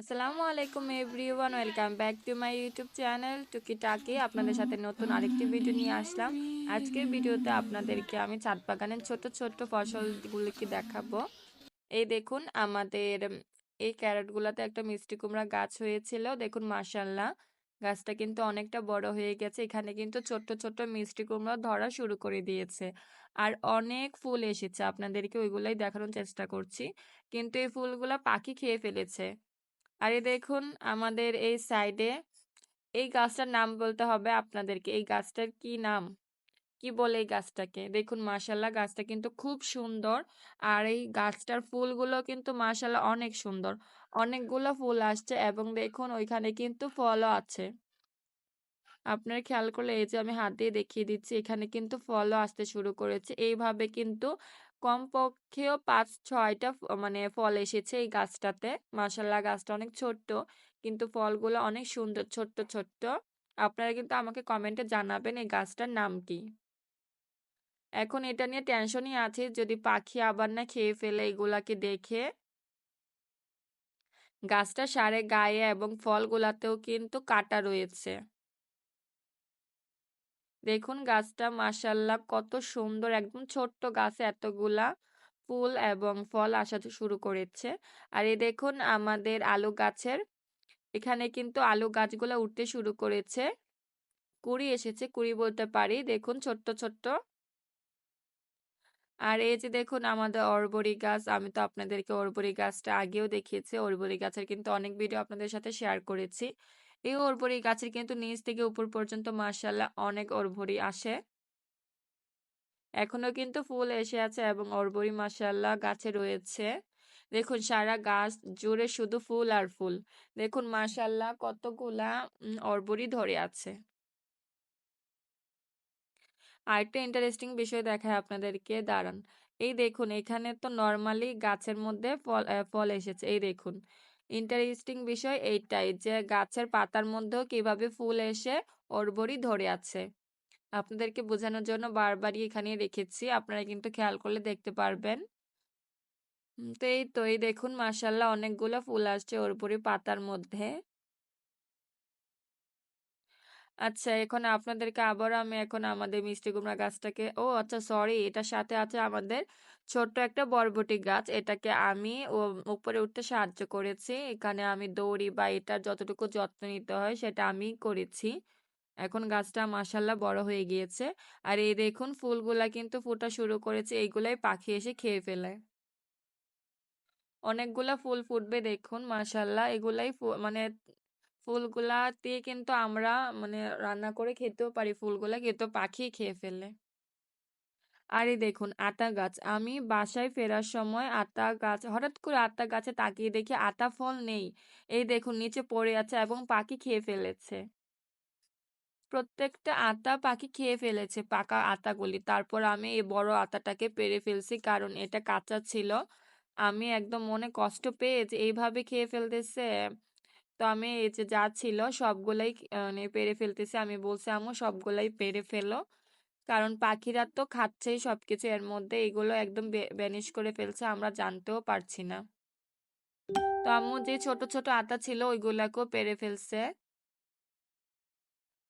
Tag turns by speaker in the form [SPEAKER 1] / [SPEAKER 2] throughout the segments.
[SPEAKER 1] আসসালামু আলাইকুম everyone, welcome back to my YouTube channel টুকি টাকি আপনাদের সাথে নতুন আরেকটি ভিডিও নিয়ে আসলাম। আজকের ভিডিওতে আপনাদেরকে আমি ছাদ বাগানের ছোট ছোট ফসলগুলিকে দেখাবো। এই দেখুন, আমাদের এই ক্যারেটগুলোতে একটা মিষ্টি কুমড়া গাছ হয়েছিল। দেখুন মার্শাল্লাহ গাছটা কিন্তু অনেকটা বড় হয়ে গেছে। এখানে কিন্তু ছোট্ট ছোট্ট মিষ্টি কুমড়া ধরা শুরু করে দিয়েছে। আর অনেক ফুল এসেছে। আপনাদেরকে ওইগুলাই দেখানোর চেষ্টা করছি। কিন্তু এই ফুলগুলা পাখি খেয়ে ফেলেছে। আর এই দেখুন, আমাদের এই সাইডে এই গাছটার নাম বলতে হবে আপনাদেরকে। এই গাছটার কি নাম? কি বলে এই গাছটাকে? দেখুন মাশাল্লাহ গাছটা কিন্তু খুব সুন্দর। আর এই গাছটার ফুলগুলো কিন্তু মাশাল্লাহ অনেক সুন্দর। অনেকগুলো ফুল আসছে এবং দেখুন, ওইখানে কিন্তু ফলও আছে। আপনারা খেয়াল করলে এই যে আমি হাত দিয়ে দেখিয়ে দিচ্ছি, এখানে কিন্তু ফলও আসতে শুরু করেছে। এইভাবে কিন্তু কমপক্ষেও পাঁচ ছয়টা মানে ফল এসেছে এই গাছটাতে। মাশাল্লাহ, গাছটা অনেক ছোট্ট। কিন্তু ফলগুলো অনেক সুন্দর, ছোট্ট ছোট্ট। আপনারা কিন্তু আমাকে কমেন্টে জানাবেন এই গাছটার নাম কি। এখন এটা নিয়ে টেনশনই আছে, যদি পাখি আবার না খেয়ে ফেলে এগুলাকে দেখে। গাছটা সারে গায়ে এবং ফলগুলাতেও কিন্তু কাটা রয়েছে। দেখুন গাছটা, মাশাল্লাহ কত সুন্দর। একদম ছোট্ট গাছে এতগুলা ফুল এবং ফল আসা শুরু করেছে। আর এই দেখুন আমাদের আলু গাছের, এখানে কিন্তু আলু গাছগুলো উঠতে শুরু করেছে। কুড়ি এসেছে, কুড়ি বলতে পারি। দেখুন ছোট্ট ছোট্ট। আর এই যে দেখুন আমাদের অরবরি গাছ, আমি তো আপনাদেরকে অরবরি গাছটা আগেও দেখিয়েছি। অরবরি গাছের কিন্তু অনেক ভিডিও আপনাদের সাথে শেয়ার করেছি। এই অরবরি গাছের কিন্তু নিচ থেকে উপর পর্যন্ত মার্শাল্লাহ অনেক অরবরি আসে। এখনও কিন্তু ফুল এসে আছে এবং অরবরি মার্শাল্লাহ গাছে রয়েছে। দেখুন, সারা গাছ জুড়ে শুধু ফুল আর ফুল। দেখুন মার্শাল্লাহ কতগুলা অরবরি ধরে আছে। আরেকটা ইন্টারেস্টিং বিষয় দেখায় আপনাদেরকে, দাঁড়ান। এই দেখুন, এখানে তো নর্মালি গাছের মধ্যে ফল ফল এসেছে। এই দেখুন ইন্টারেস্টিং বিষয় এইটাই যে, গাছের পাতার মধ্যেও কীভাবে ফুল এসে অরবরি ধরে আছে। আপনাদেরকে বোঝানোর জন্য বারবারই এখানে রেখেছি, আপনারা কিন্তু খেয়াল করলে দেখতে পারবেন। তো এই তো, এই দেখুন মাসাল্লাহ অনেকগুলো ফুল আসছে অরবরি পাতার মধ্যে। আচ্ছা এখন আপনাদেরকে আবারও আমি এখন আমাদের মিষ্টি কুমড়া গাছটাকে, ও আচ্ছা সরি, এটার সাথে আছে আমাদের ছোট্ট একটা বরবটি গাছ, এটাকে আমি ও উপরে উঠতে সাহায্য করেছি। এখানে আমি দৌড়ি বা এটার যতটুকু যত্ন নিতে হয় সেটা আমি করেছি। এখন গাছটা মাসাল্লাহ বড় হয়ে গিয়েছে। আর এই দেখুন, ফুলগুলা কিন্তু ফুটা শুরু করেছে, এইগুলাই পাখি এসে খেয়ে ফেলে। অনেকগুলা ফুল ফুটবে দেখুন মাসাল্লাহ এগুলাই মানে ফুলগুলা দিয়ে কিন্তু আমরা মানে রান্না করে খেতেও পারি। ফুলগুলা কিন্তু পাখি খেয়ে ফেলে। আরে দেখুন, আতা গাছ। আমি বাসায় ফেরার সময় আতা গাছ, হঠাৎ করে আতা গাছে তাকিয়ে দেখি আতা ফল নেই। এই দেখুন, নিচে পড়ে আছে এবং পাখি খেয়ে ফেলেছে। প্রত্যেকটা আতা পাখি খেয়ে ফেলেছে পাকা আতাগুলি। তারপর আমি এই বড় আতাটাকে পেরে ফেলছি, কারণ এটা কাঁচা ছিল। আমি একদম মনে কষ্ট পেয়ে যে, এইভাবে খেয়ে ফেলতেছে? তো আমি এই যে যা ছিল সবগুলাই মানে পেরে ফেলতেছি। আমি বলছি, আম্মু, সবগুলাই পেরে ফেলো। কারণ পাখিরা তো খাচ্ছেই সবকিছু, এর মধ্যে এগুলো একদম ব্যানিশ করে ফেলছে, আমরা জানতেও পারছি না। তো আম্মু, যে ছোট ছোট আতা ছিল, ওইগুলাকেও পেরে ফেলছে।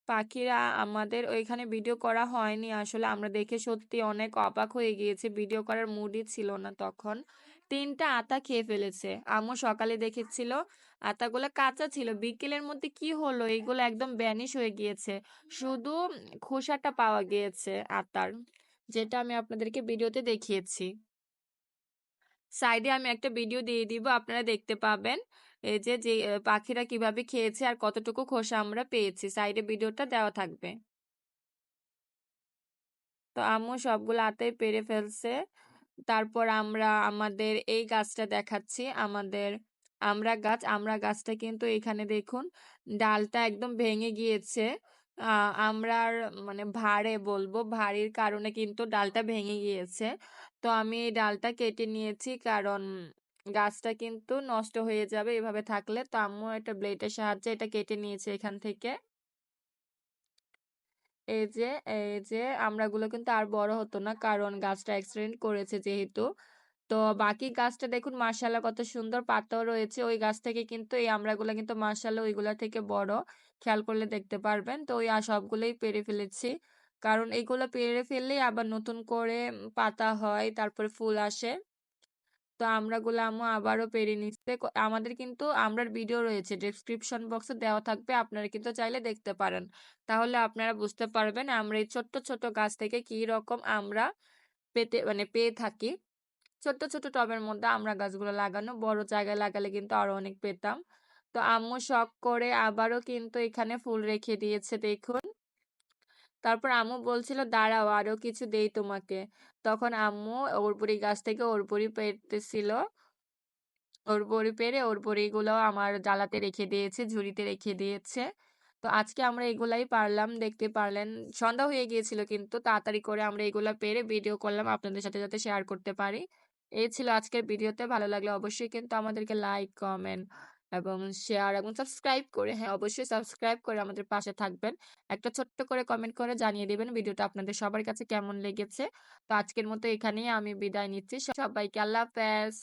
[SPEAKER 1] পাখিরা আমাদের ওইখানে ভিডিও করা হয়নি, আসলে আমরা দেখে সত্যি অনেক অবাক হয়ে গিয়েছে। ভিডিও করার মুডই ছিল না তখন। তিনটা আতা খেয়ে ফেলেছে। আম্মু সকালে দেখেছিল আতাগুলো কাঁচা ছিল। বিকেলের মধ্যে কি হলো? এগুলো একদম ব্যানিশ হয়ে গিয়েছে। শুধু খোসাটা পাওয়া গিয়েছে আতার, যেটা আমি আপনাদেরকে ভিডিওতে দেখিয়েছি। সাইডে আমি একটা ভিডিও দিয়ে দিব, আপনারা দেখতে পাবেন। এই যে যে পাখিরা কীভাবে খেয়েছে আর কতটুকু খোসা আমরা পেয়েছি। সাইডে ভিডিওটা দেওয়া থাকবে। তো আম্মু সবগুলো আতাই পেরে ফেলছে। তারপর আমরা আমাদের এই গাছটা দেখাচ্ছি, আমাদের আমরা গাছ, আমরা গাছটা কিন্তু এখানে দেখুন, ডালটা একদম ভেঙে গিয়েছে। আমরার মানে ভারে বলব ভারীর কারণে কিন্তু ডালটা ভেঙে গিয়েছে। তো আমি এই ডালটা কেটে নিয়েছি, কারণ গাছটা কিন্তু নষ্ট হয়ে যাবে এভাবে থাকলে। তো আম্মু একটা ব্লেডের সাহায্যে এটা কেটে নিয়েছে এখান থেকে। এই যে এই যে আমড়াগুলো কিন্তু আর বড় হতো না, কারণ গাছটা অ্যাক্সিডেন্ট করেছে যেহেতু। তো বাকি গাছটা দেখুন মাশাআল্লাহ কত সুন্দর পাতাও রয়েছে। ওই গাছ থেকে কিন্তু এই আমড়াগুলা কিন্তু মাশাআল্লাহ ওইগুলা থেকে বড়। খেয়াল করলে দেখতে পারবেন। তো ওই সবগুলোই পেরে ফেলেছি। কারণ এইগুলো পেরে ফেললেই আবার নতুন করে পাতা হয়, তারপরে ফুল আসে। তো আমড়াগুলো আম্মু আবারও পেরে নিচ্ছে। আমাদের কিন্তু আমড়ার ভিডিও রয়েছে। ডেসক্রিপশন বক্সে দেওয়া থাকবে। আপনারা কিন্তু চাইলে দেখতে পারেন। তাহলে আপনারা বুঝতে পারবেন আমরা এই ছোট্ট, ছোট গাছ থেকে কি রকম আমরা পেতে মানে পেয়ে থাকি। ছোট্ট, ছোট টবের মধ্যে আমড়া গাছগুলো লাগানো। বড় জায়গায় লাগালে কিন্তু আরও অনেক পেতাম। তো আম্মু শখ করে আবারও কিন্তু এখানে ফুল রেখে দিয়েছে দেখুন। তারপর আম্মু বলছিল, "দাঁড়াও আরও কিছু দেই তোমাকে।" তখন আম্মু ওর বড়ি গাছ থেকে ওর বড়ি পেড়তেছিল। ওর বড়ি পেড়ে ওর বড়িগুলোও আমার জ্বালাতে রেখে দিয়েছে, ঝুড়িতে রেখে দিয়েছে। তো আজকে আমরা এগুলাই পারলাম দেখতে পারলেন সন্ধ্যা হয়ে গিয়েছিল কিন্তু তাড়াতাড়ি করে আমরা এগুলা পেরে ভিডিও করলাম আপনাদের সাথে যাতে শেয়ার করতে পারি। এই ছিল আজকের ভিডিওতে। ভালো লাগলে অবশ্যই কিন্তু আমাদেরকে লাইক, কমেন্ট এবং শেয়ার এবং সাবস্ক্রাইব করে হ্যাঁ, অবশ্যই সাবস্ক্রাইব করে আমাদের পাশে থাকবেন। একটা ছোট্ট করে কমেন্ট করে জানিয়ে দেবেন ভিডিওটা আপনাদের সবার কাছে কেমন লেগেছে। তো আজকের মতো এখানেই আমি বিদায় নিচ্ছি। সবাইকে আল্লাহ হাফেজ।